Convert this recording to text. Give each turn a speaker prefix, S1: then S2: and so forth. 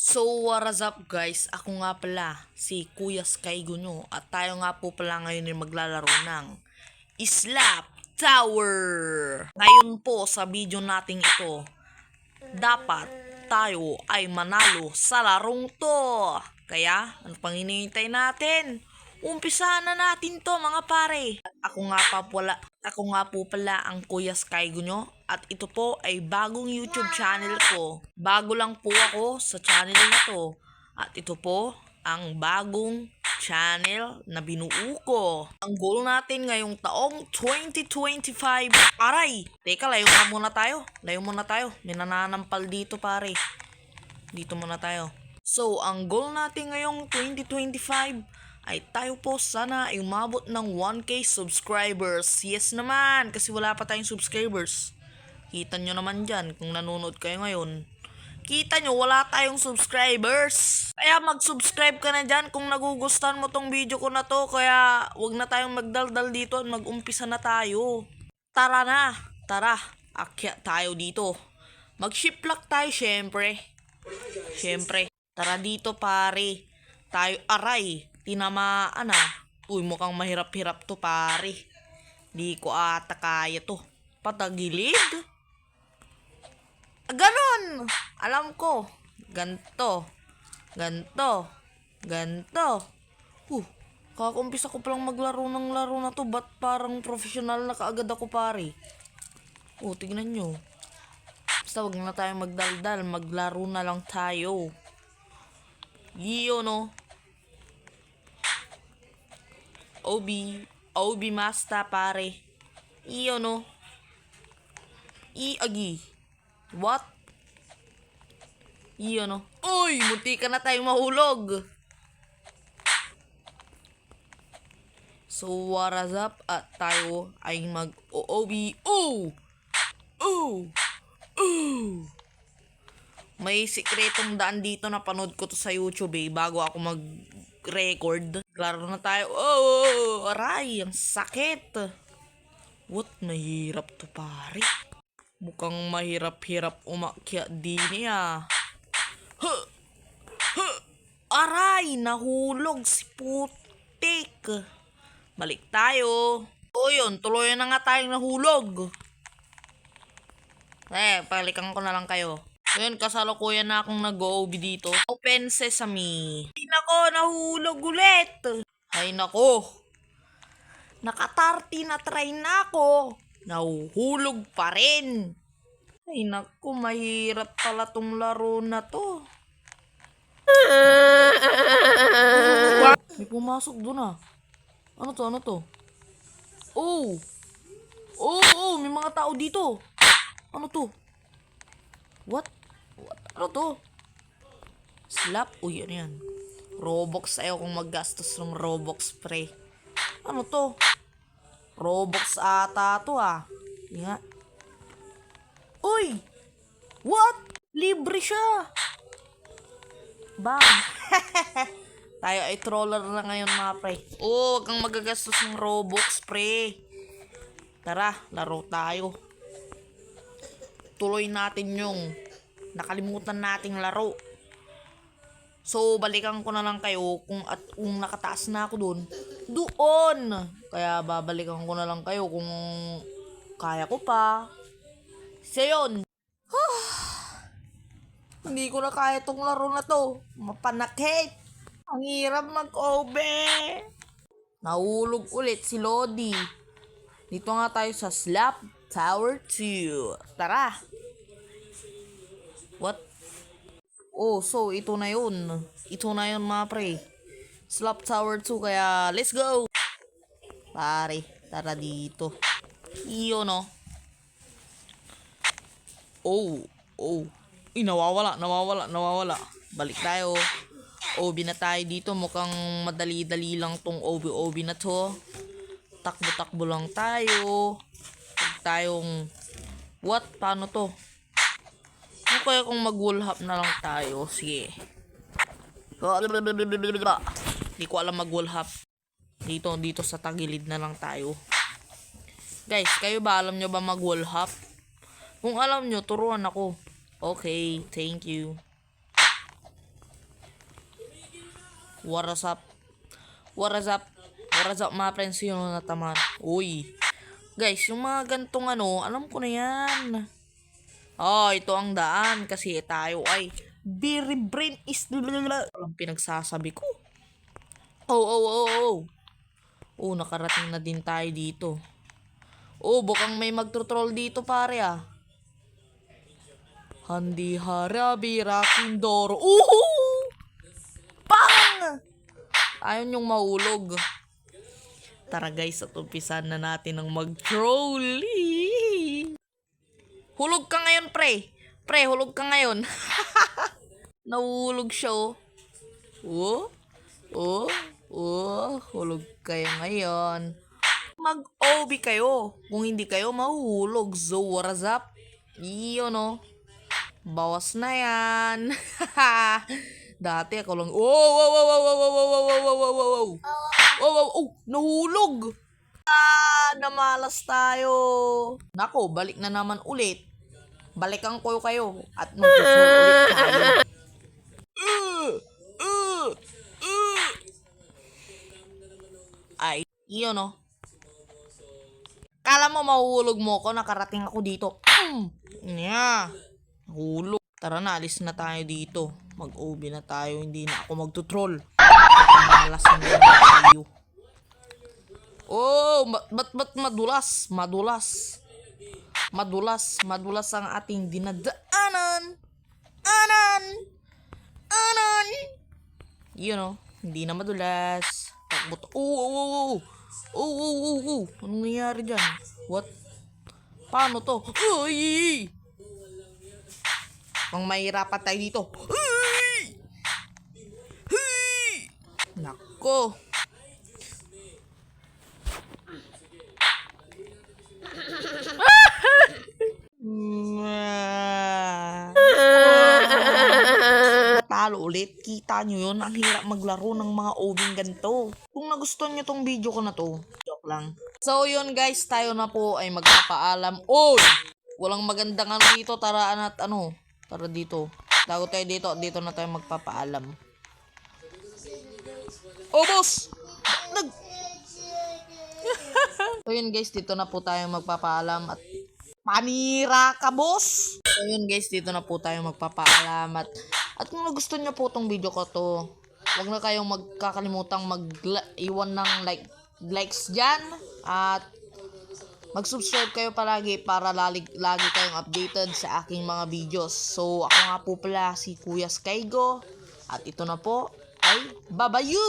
S1: So, what is up guys? Ako nga pala, si Kuya Sky Gunyo. At tayo nga po pala ngayon ay maglalaro ng Slap Tower. Ngayon po sa video nating ito, dapat tayo ay manalo sa larong to. Kaya, ano pang hinihintay natin? Umpisahan na natin to mga pare. Ako nga pa pala, ako nga po pala ang Kuya Sky Gunyo at ito po ay bagong YouTube channel ko. Bago lang po ako sa channel na to. At ito po ang bagong channel na binuo ko. Ang goal natin ngayong taong 2025. Aray! Teka, layo ka muna tayo. Layo muna tayo. May nananampal dito pare. Dito muna tayo. So, ang goal natin ngayong 2025 ay tayo po sana ay umabot ng 1k subscribers. Yes naman, kasi wala pa tayong subscribers. Kita nyo naman dyan kung nanonood kayo ngayon. Kita nyo, wala tayong subscribers. Kaya mag-subscribe ka na dyan kung nagugustuhan mo tong video ko na to. Kaya wag na tayong magdaldal dito at mag-umpisa na tayo. Tara na, tara, akyat tayo dito. Mag-shiplak tayo syempre. Syempre. Tara dito pare. Tayo aray. Tinamaan ah. Uy, mukhang mahirap-hirap to pare. Di ko ata kaya to. Patagilid. Ganon! Alam ko. Ganto. Ganto. Ganto. Uh, kakakumpisa ko palang maglaro ng laro na to. Ba't parang professional na kaagad ako pare? Oh, tignan nyo. Basta wag na tayo magdaldal. Maglaro na lang tayo. Giyo no. Obi. Obi Masta pare. Iyo no. I agi. What? Iyo no. Uy! Munti ka na tayong mahulog. So, what is up? At tayo ay mag-OOB. Oh! Oh! Oh! May sikretong daan dito na panood ko to sa YouTube eh, bago ako mag-record. Klaro na tayo. Oh! Aray! Ang sakit! What? Mahirap to pare. Mukhang mahirap-hirap umakyat din niya. Huh! Huh! Aray! Nahulog si putik. Balik tayo. O yun, tuloy na nga tayong nahulog. Eh, palikan ko na lang kayo. Ngayon, kasalukuyan na akong nag-OOB dito. Open sesame. Ay nako, nahulog ulit. Ay nako. Nakatarti na try na ako. Nahuhulog pa rin. Ay nako, mahirap pala tong laro na to. May pumasok doon ah. Ano to, ano to? Oh! Oh, oh, may mga tao dito. Ano to? What? What? Ano to? Slap? Uy, ano yan? Robux ayaw kung maggastos ng Robux pre. Ano to? Robux ata to ah. Hindi nga. Uy! What? Libre siya! Bang! Tayo ay troller na ngayon mga pre. Oh, kang magagastos ng Robux pre. Tara, laro tayo. Tuloy natin yung nakalimutan nating laro. So, balikan ko na lang kayo kung at kung nakataas na ako doon. Doon! Kaya babalikan ko na lang kayo kung kaya ko pa. So, yun. Hindi ko na kaya tong laro na to. Mapanakit. Ang hirap mag-obe. Nahulog ulit si Lodi. Dito nga tayo sa Slap Tower 2. Tara. What? Oh, so ito na yun. Ito na yun mga pre. Slap Tower 2 kaya let's go. Pare, tara dito. Iyo no. Oh, oh. Ih, nawawala, nawawala, nawawala. Balik tayo. OB na tayo dito. Mukhang madali-dali lang tong OB-OB na to. Takbo-takbo lang tayo. Huwag tayong... What? Paano to? Ano kaya kung mag-wall hop na lang tayo? Sige. Hindi ko alam mag-wall hop. Dito, dito sa tagilid na lang tayo. Guys, kayo ba alam nyo ba mag-wall hop? Kung alam nyo, turuan ako. Okay, thank you. What is up? What is up? What is up mga friends yun na taman? Uy. Guys, yung mga gantong ano, alam ko na yan. Oh, ito ang daan kasi tayo ay very brain is Walang pinagsasabi ko. Oh, oh, oh, oh. Oh, nakarating na din tayo dito. Oh, bukang may magtutrol dito pare ah. Handi harabi rakindoro. Uhu! Pang! Ayaw yung mahulog. Tara guys, at umpisan na natin ang mag-troll. Ngayon, pre. Pre, hulog ka ngayon. Nahulog siya, oh. Oh, oh, oh, hulog kayo ngayon. Mag-OB kayo. Kung hindi kayo, mahuhulog. So, what up? Iyon, oh. Bawas na yan. Dati ako lang, oh, wow, wow, wow, wow, wow, wow, wow, wow, wow, wow, wow. Oh, wow, oh, nahulog. Ah, namalas tayo. Nako, balik na naman ulit. Balikan ko kayo at mag-troll ulit tayo. Ay, iyon no. Kala mo mahuhulog mo ko, nakarating ako dito. Yeah. Hulog. Tara na, alis na tayo dito. Mag-OB na tayo, hindi na ako magtutroll. Malas na tayo. Oh, ba't ba't madulas? Madulas. Madulas, madulas ang ating dinadaanan. Anan! Anan! Yun oh, hindi na madulas. Takbo to. Oh, oh, oh, oh. Oh, oh, oh, oh. Anong nangyari dyan? What? Paano to? Uy! Mang mahirapan tayo dito. Uy! Uy! Nako. Talo ulit. Kita nyo yun. Ang hirap maglaro ng mga obing ganito. Kung nagustuhan nyo tong video ko na to, joke lang. So yun guys, tayo na po ay magpapaalam. Oy! Walang magandang ano dito. Taraan at ano. Tara dito. Tago tayo dito. Dito na tayo magpapaalam. Oh boss! Nag... so yun guys, dito na po tayo magpapaalam at Panira ka, boss! So yun guys, dito na po tayo magpapaalam at, at kung nagustuhan nyo po tong video ko to, huwag na kayong magkakalimutang mag-iwan ng like, likes dyan at mag-subscribe kayo palagi para lagi, lagi kayong updated sa aking mga videos. So, ako nga po pala si Kuya Skygo at ito na po ay babayu!